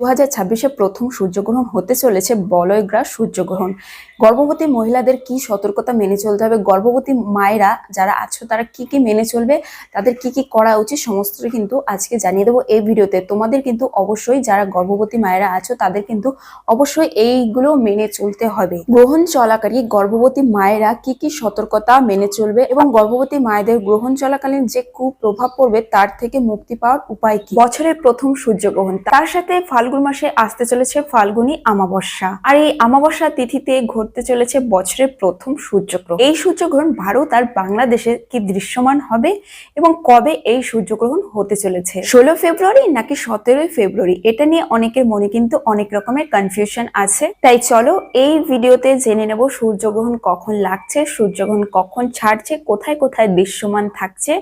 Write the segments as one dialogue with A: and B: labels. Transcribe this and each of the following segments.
A: দু হাজার ছাব্বিশে প্রথম সূর্যগ্রহণ হতে চলেছে বলয়গ্রাস সূর্যগ্রহণ। গর্ভবতী মহিলাদের কি সতর্কতা মেনে চলতে হবে? গর্ভবতী মায়েরা যারা আছো, তারা কি কি মেনে চলবে? তাদের কি কি করা উচিত? সমস্ত কিন্তু আজকে জানিয়ে দেবো এই ভিডিওতে। তোমাদের কিন্তু অবশ্যই যারা গর্ভবতী মায়েরা আছো, তাদের কিন্তু অবশ্যই এইগুলো মেনে চলতে হবে। গ্রহণ চলাকালী গর্ভবতী মায়েরা কি কি সতর্কতা মেনে চলবে এবং গর্ভবতী মায়েদের গ্রহণ চলাকালীন যে কুপ্রভাব পড়বে, তার থেকে মুক্তি পাওয়ার উপায় কি? বছরের প্রথম সূর্যগ্রহণ। তার সাথে ফাল্গুন মাসে আসতে চলেছে ফাল্গুনী অমাবস্যা আর এই অমাবস্যা তিথিতে ঘটতে চলেছে বছরের প্রথম সূর্যগ্রহণ। এই সূর্যগ্রহণ ভারত আর বাংলাদেশে কি দৃশ্যমান হবে এবং কবে এই সূর্যগ্রহণ হতে চলেছে? ষোলো ফেব্রুয়ারি নাকি সতেরোই ফেব্রুয়ারি? এটা নিয়ে অনেকের মনে কিন্তু অনেক রকমের কনফিউশন আছে। তাই চলো এই ভিডিওতে জেনে নেব সূর্যগ্রহণ কখন লাগছে, সূর্যগ্রহণ কখন ছাড়ছে, কোথায় কোথায় দৃশ্যমান থাকছে,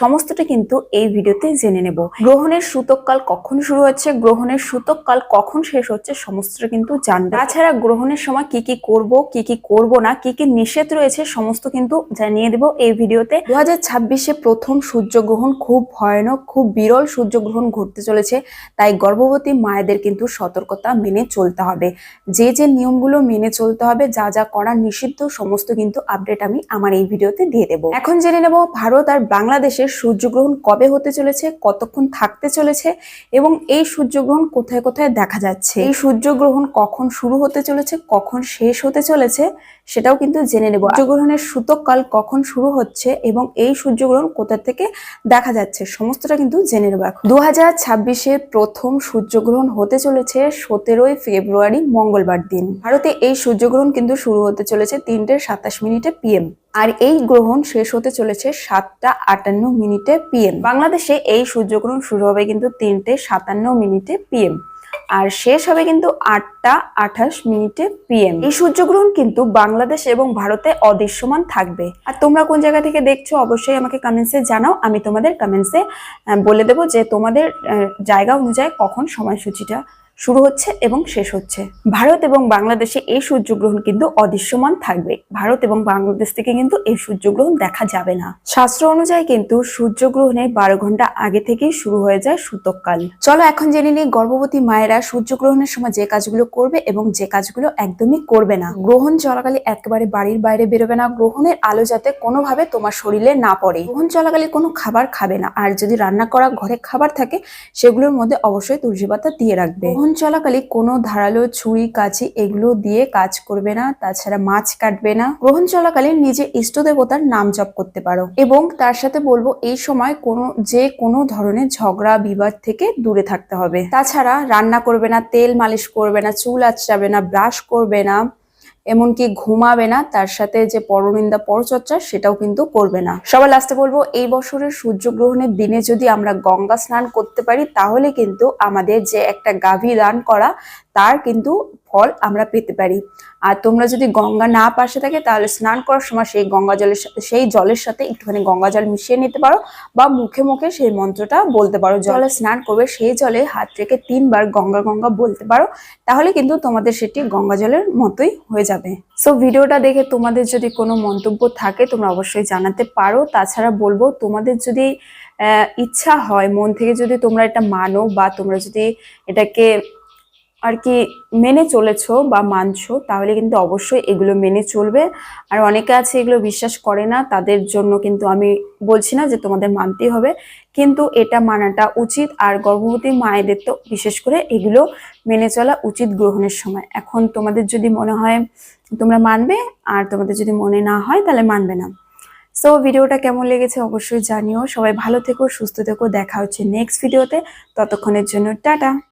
A: সমস্তটা কিন্তু এই ভিডিওতে জেনে নেব। গ্রহণের সূতককাল কখন শুরু হচ্ছে, গ্রহণের সূতককাল কখন শেষ হচ্ছে, সমস্তটা কিন্তু জানবে। তাছাড়া গ্রহণের সময় কি কি করব কি কি করব না, কি কি নিষেধ রয়েছে, সমস্ত কিন্তু জানিয়ে দেব এই ভিডিওতে। দু হাজার ছাব্বিশে প্রথম সূর্যগ্রহণ খুব ভয়ানক, খুব বিরল সূর্যগ্রহণ ঘটতে চলেছে, তাই গর্ভবতী মায়েদের কিন্তু সতর্কতা মেনে চলতে হবে। যে যে নিয়মগুলো মেনে চলতে হবে, যা যা করা নিষিদ্ধ, সমস্ত কিন্তু আপডেট আমি আমার এই ভিডিওতে দিয়ে দেবো। এখন জেনে নেব ভারত আর বাংলাদেশের সূর্যগ্রহণ কবে হতে চলেছে, কতক্ষণ থাকতে চলেছে, এবং এই সূর্যগ্রহণ কোথায় কোথায় দেখা যাচ্ছে? এই সূর্যগ্রহণ কখন শুরু হতে চলেছে, কখন শেষ হতে চলেছে, সেটাও কিন্তু জেনে নেব। সূর্যগ্রহণের সূতককাল কখন শুরু হচ্ছে এবং এই সূর্যগ্রহণ কোথা থেকে দেখা যাচ্ছে, সমস্তটা কিন্তু জেনে নেব এখন। দু হাজার প্রথম সূর্যগ্রহণ হতে চলেছে সতেরোই ফেব্রুয়ারি, মঙ্গলবার দিন। ভারতে এই সূর্যগ্রহণ কিন্তু শুরু হতে চলেছে তিনটে সাতাশ মিনিটে পিএম আর এই গ্রহণ শেষ হতে চলেছে সাতটা আটান্ন মিনিটে পিএম বাংলাদেশে এই সূর্যগ্রহণ শুরু হবে কিন্তু তিনটে সাতান্ন মিনিটে পিএম আর শেষ হবে কিন্তু আটটা আঠাশ মিনিটে পিএম এই সূর্যগ্রহণ কিন্তু বাংলাদেশ এবং ভারতে অদৃশ্যমান থাকবে। আর তোমরা কোন জায়গা থেকে দেখছ অবশ্যই আমাকে কমেন্টসে জানাও। আমি তোমাদের কমেন্টসে বলে দেবো যে তোমাদের জায়গা অনুযায়ী কখন সময়সূচিটা শুরু হচ্ছে এবং শেষ হচ্ছে। ভারত এবং বাংলাদেশে এই সূর্যগ্রহণ কিন্তু অদৃশ্যমান থাকবে। ভারত এবং বাংলাদেশ থেকে কিন্তু এই সূর্যগ্রহণ দেখা যাবে না। শাস্ত্র অনুযায়ী কিন্তু সূর্যগ্রহণের বারো ঘণ্টা আগে থেকেই শুরু হয়ে যায় সূতককাল চলো এখন জেনে নিই গর্ভবতী মায়েরা সূর্যগ্রহণের সময় যে কাজগুলো করবে এবং যে কাজগুলো একদমই করবে না। গ্রহণ চলাকালে একেবারে বাড়ির বাইরে বেরোবে না। গ্রহণের আলো যাতে কোনোভাবে তোমার শরীরে না পড়ে। গ্রহণ চলাকালে কোনো খাবার খাবে না। আর যদি রান্না করা ঘরে খাবার থাকে, সেগুলোর মধ্যে অবশ্যই তুলসী পাতা দিয়ে রাখবে। গ্রহণ চলাকালে কোনো ধারালো ছুরি কাছে এগুলো দিয়ে কাজ করবে না, তাছাড়া মাছ কাটবে না। গ্রহণ চলাকালে নিজে ইষ্ট দেবতার নাম জপ করতে পারো এবং তার সাথে বলব, এই সময় কোনো, যে কোনো ধরনের ঝগড়া, বিবাদ থেকে দূরে থাকতে হবে। তাছাড়া রান্না করবে না, তেল মালিশ করবে না, চুল আঁচড়াবে না, ব্রাশ করবে না। এমনকি ঘুমাবে না, তার সাথে যে পরনিন্দা পরচর্চা সেটাও কিন্তু করবে না। সবার লাস্টে বলব, এই বছরের সূর্যগ্রহণের দিনে যদি আমরা গঙ্গা স্নান করতে পারি, তাহলে কিন্তু আমাদের যে একটা গাভী দান করা, তার কিন্তু ফল আমরা পেতে পারি। আর তোমরা যদি গঙ্গা না পাশে থাকে তাহলে স্নান করার সময় সেই গঙ্গা জলের সাথে সেই জলের সাথে একটুখানি গঙ্গা জল মিশিয়ে নিতে পারো বা মুখে মুখে সেই মন্ত্রটা বলতে পারো। জলে স্নান করবে সেই জলে হাত রেখে তিনবার গঙ্গা গঙ্গা বলতে পারো তাহলে কিন্তু তোমাদের সেটি গঙ্গা জলের মতোই হয়ে যাবে। সো ভিডিওটা দেখে তোমাদের যদি কোনো মন্তব্য থাকে তোমরা অবশ্যই জানাতে পারো। তাছাড়া বলব তোমাদের যদি ইচ্ছা হয় মন থেকে যদি তোমরা এটা মানো বা তোমরা যদি এটাকে আর কি মেনে চলেছো বা মানছো, তাহলে কিন্তু অবশ্যই এগুলো মেনে চলবে। আর অনেকে আছে এগুলো বিশ্বাস করে না, তাদের জন্য কিন্তু আমি বলছি না যে তোমাদের মানতেই হবে, কিন্তু এটা মানাটা উচিত। আর গর্ভবতী মায়েদের তো বিশেষ করে এগুলো মেনে চলা উচিত গ্রহণের সময়। এখন তোমাদের যদি মনে হয় তোমরা মানবে, আর তোমাদের যদি মনে না হয় তাহলে মানবে না। সো ভিডিওটা কেমন লেগেছে অবশ্যই জানিও। সবাই ভালো থেকো, সুস্থ থেকো। দেখা হচ্ছে নেক্সট ভিডিওতে ততক্ষণের জন্য টাটা!